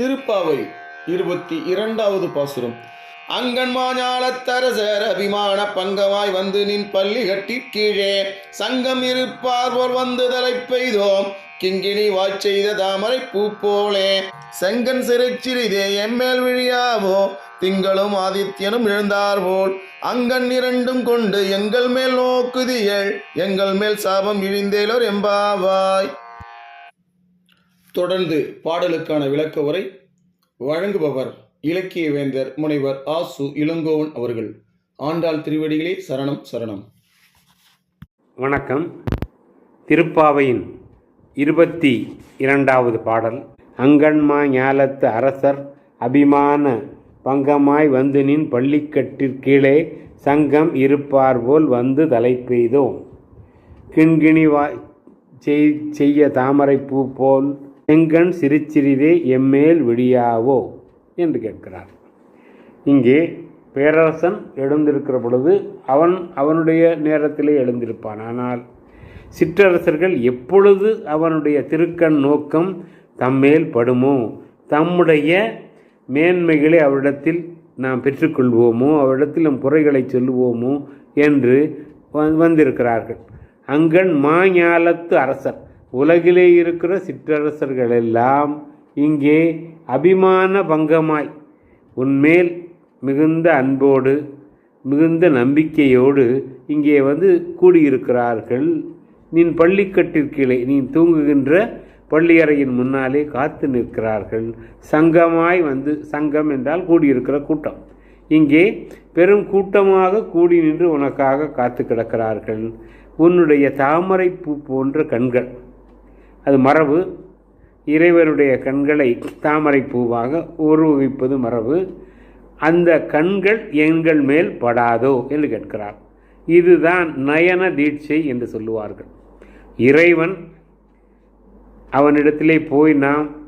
திருப்பாவை இருபத்தி இரண்டாவது பாசுரம். அங்கன்மாஞாலத்தரசர் அபிமான பங்கமாய் வந்து நின் பள்ளி கட்டி கீழே. சங்கம் இருப்பார்போர் வந்து தலை பெய்தோம். கிங்கிணி வாய்ச்செய்த தாமரை பூ போலே. செங்கன் சிறைச்சிறிதே எம்மேல் விழியாவோ. திங்களும் ஆதித்யனும் எழுந்தார் போல். அங்கன் இரண்டும் கொண்டு எங்கள் மேல் நோக்குதியள். எங்கள் மேல் சாபம் இழிந்தேலோர் எம்பாவாய். தொடர்ந்து பாடலுக்கான விளக்க உரை வழங்குபவர் இலக்கிய வேந்தர் முனைவர் ஆசு இளங்கோவன் அவர்கள். ஆண்டாள் திருவடிகளே சரணம் சரணம். வணக்கம். திருப்பாவையின் இருபத்தி இரண்டாவது பாடல். அங்கன்மா ஞாலத்து அரசர் அபிமான பங்கமாய் வந்து நின் பள்ளிக்கட்டிற்கீழே சங்கம் இருப்பார் போல் வந்து தலை பெய்தோம். கிண்கிணி வாய் செய் செய்ய தாமரைப்பூ போல் எங்கண் சிறிச்சிறிதே எம்மேல் விடியாவோ? என்று கேட்கிறார். இங்கே பேரரசன் எழுந்திருக்கிற பொழுது அவன் அவனுடைய நேரத்திலே எழுந்திருப்பான். ஆனால் சிற்றரசர்கள் எப்பொழுது அவனுடைய திருக்கண் நோக்கம் தம்மேல் படுமோ? தம்முடைய மேன்மைகளை அவரிடத்தில் நாம் பெற்றுக்கொள்வோமோ? அவரிடத்தில் நம் குறைகளை சொல்லுவோமோ? என்று வந்திருக்கிறார்கள். அங்கன் மாஞாலத்து அரசர். உலகிலே இருக்கிற சிற்றரசர்கள் எல்லாம் இங்கே அபிமான பங்கமாய் உன்மேல் மிகுந்த அன்போடு மிகுந்த நம்பிக்கையோடு இங்கே வந்து கூடியிருக்கிறார்கள். நின் பள்ளிக்கட்டிற்கீழே நீ தூங்குகின்ற பள்ளியறையின் முன்னாலே காத்து நிற்கிறார்கள். சங்கமாய் வந்து சங்கம் என்றால் கூடியிருக்கிற கூட்டம். இங்கே பெரும் கூட்டமாக கூடி நின்று உனக்காக காத்து கிடக்கிறார்கள். உன்னுடைய தாமரை பூ போன்ற கண்கள். அது மரபு. இறைவனுடைய கண்களை தாமரை பூவாக உருவகிப்பது மரபு. அந்த கண்கள் எங்கள் மேல் படாதோ என்று கேட்கிறார். இதுதான் நயன தீட்சை என்று சொல்லுவார்கள். இறைவன் அவனிடத்திலே போய் நாம்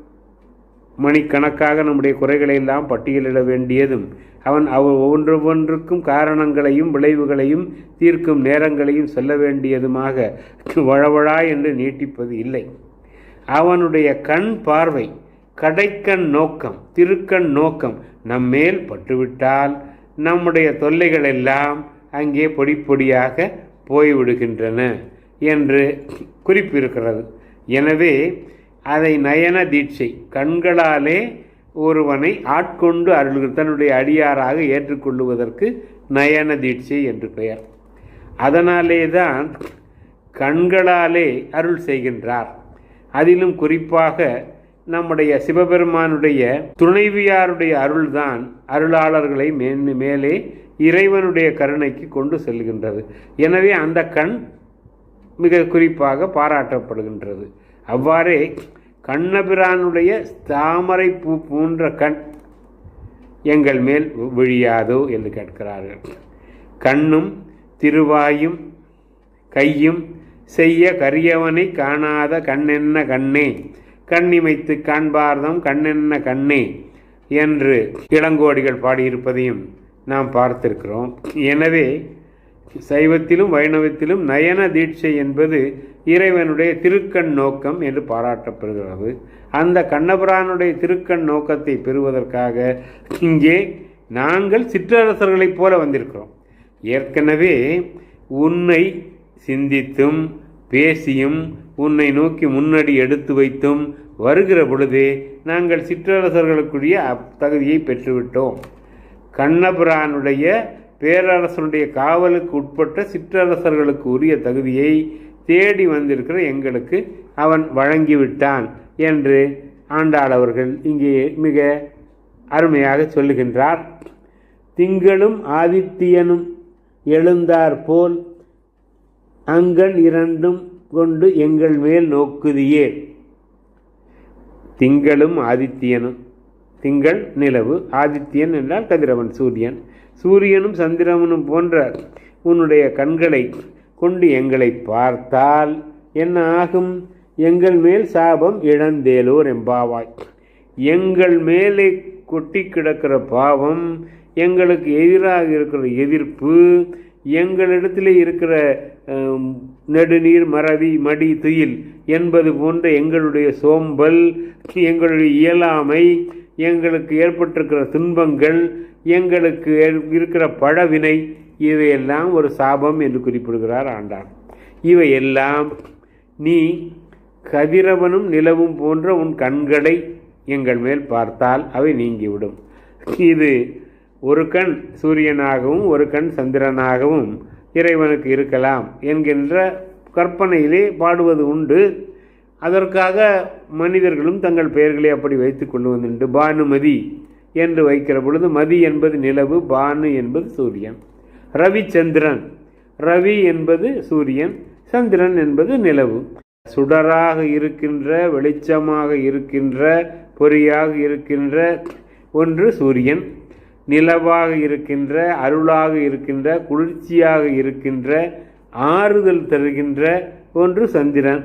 மணிக்கணக்காக நம்முடைய குறைகளை எல்லாம் பட்டியலிட வேண்டியதும் அவன் அவ ஒவ்வொன்றுக்கும் காரணங்களையும் விளைவுகளையும் தீர்க்கும் நேரங்களையும் சொல்ல வேண்டியதுமாக வழவழா என்று நீட்டிப்பது இல்லை. அவனுடைய கண் பார்வை கடைக்கண் நோக்கம் திருக்கண் நோக்கம் நம்மேல் பட்டுவிட்டால் நம்முடைய தொல்லைகள் எல்லாம் அங்கே பொடி பொடியாக போய்விடுகின்றன என்று குறிப்பிருக்கிறது. எனவே அதை நயன தீட்சை. கண்களாலே ஒருவனை ஆட்கொண்டு அருள்கள் தன்னுடைய அடியாராக ஏற்றுக்கொள்ளுவதற்கு நயன தீட்சை என்று பெயர். அதனாலே தான் கண்களாலே அருள் செய்கின்றார். அதிலும் குறிப்பாக நம்முடைய சிவபெருமானுடைய துணைவியாருடைய அருள்தான் அருளாளர்களை மேன்மை மேலே இறைவனுடைய கருணைக்கு கொண்டு செல்கின்றது. எனவே அந்த கண் மிக குறிப்பாக பாராட்டப்படுகின்றது. அவ்வாறே கண்ணபிரானுடைய தாமரை பூ போன்ற கண் எங்கள் மேல் விழியாதோ என்று கேட்கிறார்கள். கண்ணும் திருவாயும் கையும் செய்ய கரியவனை காணாத கண்ணென்ன கண்ணே? கண்ணிமைத்து காண்பார்தம் கண்ணென்ன கண்ணே? என்று இளங்கோடிகள் பாடியிருப்பதையும் நாம் பார்த்திருக்கிறோம். எனவே சைவத்திலும் வைணவத்திலும் நயன தீட்சை என்பது இறைவனுடைய திருக்கண் நோக்கம் என்று பாராட்டப்படுகிறது. அந்த கண்ணபிரானுடைய திருக்கண் நோக்கத்தை பெறுவதற்காக இங்கே நாங்கள் சிற்றரசர்களைப் போல வந்திருக்கிறோம். ஏற்கனவே உன்னை சிந்தித்தும் பேசியும் உன்னை நோக்கி முன்னடி எடுத்து வைத்தும் வருகிற பொழுதே நாங்கள் சிற்றரசர்களுக்குரிய அப் தகுதியை பெற்றுவிட்டோம். கண்ணபிரானுடைய பேரரசனுடைய காவலுக்கு உட்பட்ட சிற்றரசர்களுக்கு உரிய தகுதியை தேடி வந்திருக்கிற எங்களுக்கு அவன் வழங்கிவிட்டான் என்று ஆண்டாள் அவர்கள் இங்கே மிக அருமையாக சொல்லுகின்றார். திங்களும் ஆதித்தியனும் எழுந்தார் போல் அங்கன் இரண்டும் கொண்டு எங்கள் மேல் நோக்குதியே. திங்களும் ஆதித்தியனும் திங்கள் நிலவு. ஆதித்யன் என்றால் கதிரவன் சூரியன். சூரியனும் சந்திரவனும் போன்ற உன்னுடைய கண்களை கொண்டு எங்களை பார்த்தால் என்ன ஆகும்? எங்கள் மேல் சாபம் இழந்தேலோர் எம்பாவாய் எங்கள் மேலே கொட்டி கிடக்கிற பாவம் எங்களுக்கு எதிராக இருக்கிற எதிர்ப்பு எங்களிடத்தில் இருக்கிற நெடுநீர் மரவி மடி துயில் என்பது போன்ற எங்களுடைய சோம்பல் எங்களுடைய இயலாமை எங்களுக்கு ஏற்பட்டிருக்கிற துன்பங்கள் எங்களுக்கு இருக்கிற பழவினை இவையெல்லாம் ஒரு சாபம் என்று குறிப்பிடுகிறார் ஆண்டான் இவையெல்லாம் நீ கதிரவனும் நிலவும் போன்ற உன் கண்களை எங்கள் மேல் பார்த்தால் அவை நீங்கிவிடும். இது ஒரு கண் சூரியனாகவும் ஒரு கண் சந்திரனாகவும் இறைவனுக்கு இருக்கலாம் என்கின்ற கற்பனையிலே பாடுவது உண்டு. அதற்காக மனிதர்களும் தங்கள் பெயர்களை அப்படி வைத்துக் கொள்வதுண்டு பானுமதி என்று வைக்கிற பொழுது மதி என்பது நிலவு பானு என்பது சூரியன். ரவிச்சந்திரன். ரவி என்பது சூரியன் சந்திரன் என்பது நிலவு. சுடராக இருக்கின்ற வெளிச்சமாக இருக்கின்ற பொறியாக இருக்கின்ற ஒன்று சூரியன். நிலவாக இருக்கின்ற அருளாக இருக்கின்ற குளிர்ச்சியாக இருக்கின்ற ஆறுதல் தருகின்ற ஒன்று சந்திரன்.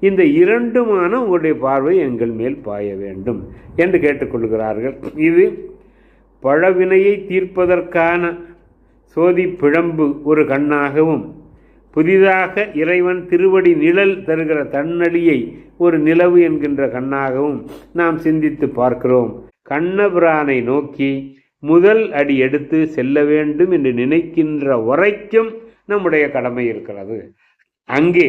இந்த இரண்டுமான உங்களுடைய பார்வை எங்கள் மேல் பாய வேண்டும் என்று கேட்டுக்கொள்கிறார்கள். இது பழவினையை தீர்ப்பதற்கான சோதி பிழம்பு ஒரு கண்ணாகவும் புதிதாக இறைவன் திருவடி நிழல் தருகிற தன்னழியை ஒரு நிலவு என்கின்ற கண்ணாகவும் நாம் சிந்தித்து பார்க்கிறோம். கண்ணபிரானை நோக்கி முதல் அடி எடுத்து செல்ல வேண்டும் என்று நினைக்கின்ற வரைக்கும் நம்முடைய கடமை இருக்கிறது. அங்கே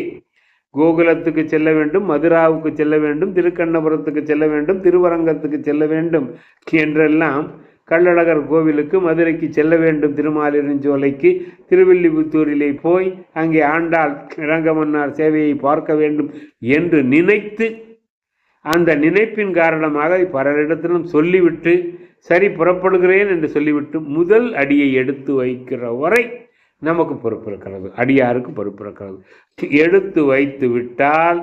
கோகுலத்துக்கு செல்ல வேண்டும் மதுராவுக்கு செல்ல வேண்டும் திருக்கண்ணபுரத்துக்கு செல்ல வேண்டும் திருவரங்கத்துக்கு செல்ல வேண்டும் என்றெல்லாம் கள்ளழகர் கோவிலுக்கு மதுரைக்கு செல்ல வேண்டும் திருமாலிருஞ்சோலைக்கு திருவில்லிபுத்தூரிலே போய் அங்கே ஆண்டாள் ரங்கமன்னார் சேவையை பார்க்க வேண்டும் என்று நினைத்து அந்த நினைப்பின் காரணமாக பலரிடத்திலும் சொல்லிவிட்டு சரி புறப்படுகிறேன் என்று சொல்லிவிட்டு முதல் அடியை எடுத்து வைக்கிற வரை நமக்கு பொறுப்பு இருக்கிறது அடியாருக்கு பொறுப்பு இருக்கிறது எடுத்து வைத்து விட்டால்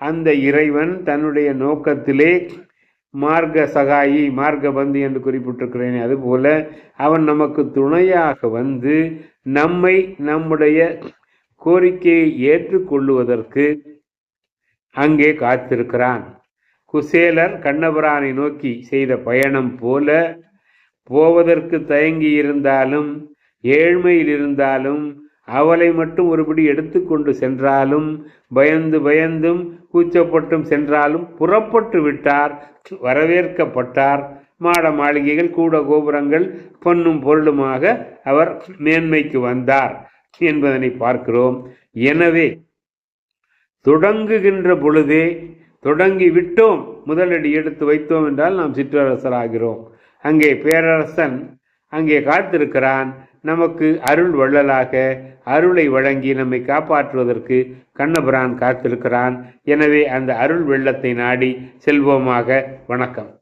அந்த இறைவன் தன்னுடைய நோக்கத்திலே மார்க்க சகாயி மார்க்க பந்து என்று குறிப்பிட்டிருக்கிறேன் அதுபோல அவன் நமக்கு துணையாக வந்து நம்மை நம்முடைய கோரிக்கையை ஏற்றுக்கொள்ளுவதற்கு அங்கே காத்திருக்கிறான். குசேலர் கண்ணபுரானை நோக்கி செய்த பயணம் போல போவதற்கு தயங்கி இருந்தாலும் ஏழ்மையில் இருந்தாலும் அவளை மட்டும் ஒருபடி எடுத்துக்கொண்டு சென்றாலும் பயந்து பயந்தும் கூச்சப்பட்டும் சென்றாலும் புறப்பட்டு விட்டார் வரவேற்கப்பட்டார். மாட மாளிகைகள் கூட கோபுரங்கள் பொன்னும் பொருளுமாக அவர் மேன்மைக்கு வந்தார் என்பதனை பார்க்கிறோம். எனவே தொடங்குகின்ற பொழுதே தொடங்கி விட்டோம். முதலடி எடுத்து வைத்தோம் என்றால் நாம் சிற்றரசராகிறோம். அங்கே பேரரசன் அங்கே காத்திருக்கிறான். நமக்கு அருள் வள்ளலாக அருளை வழங்கி நம்மை காப்பாற்றுவதற்கு கண்ணபிரான் காத்திருக்கிறான். எனவே அந்த அருள் வெள்ளத்தை நாடி செல்வோமாக. வணக்கம்.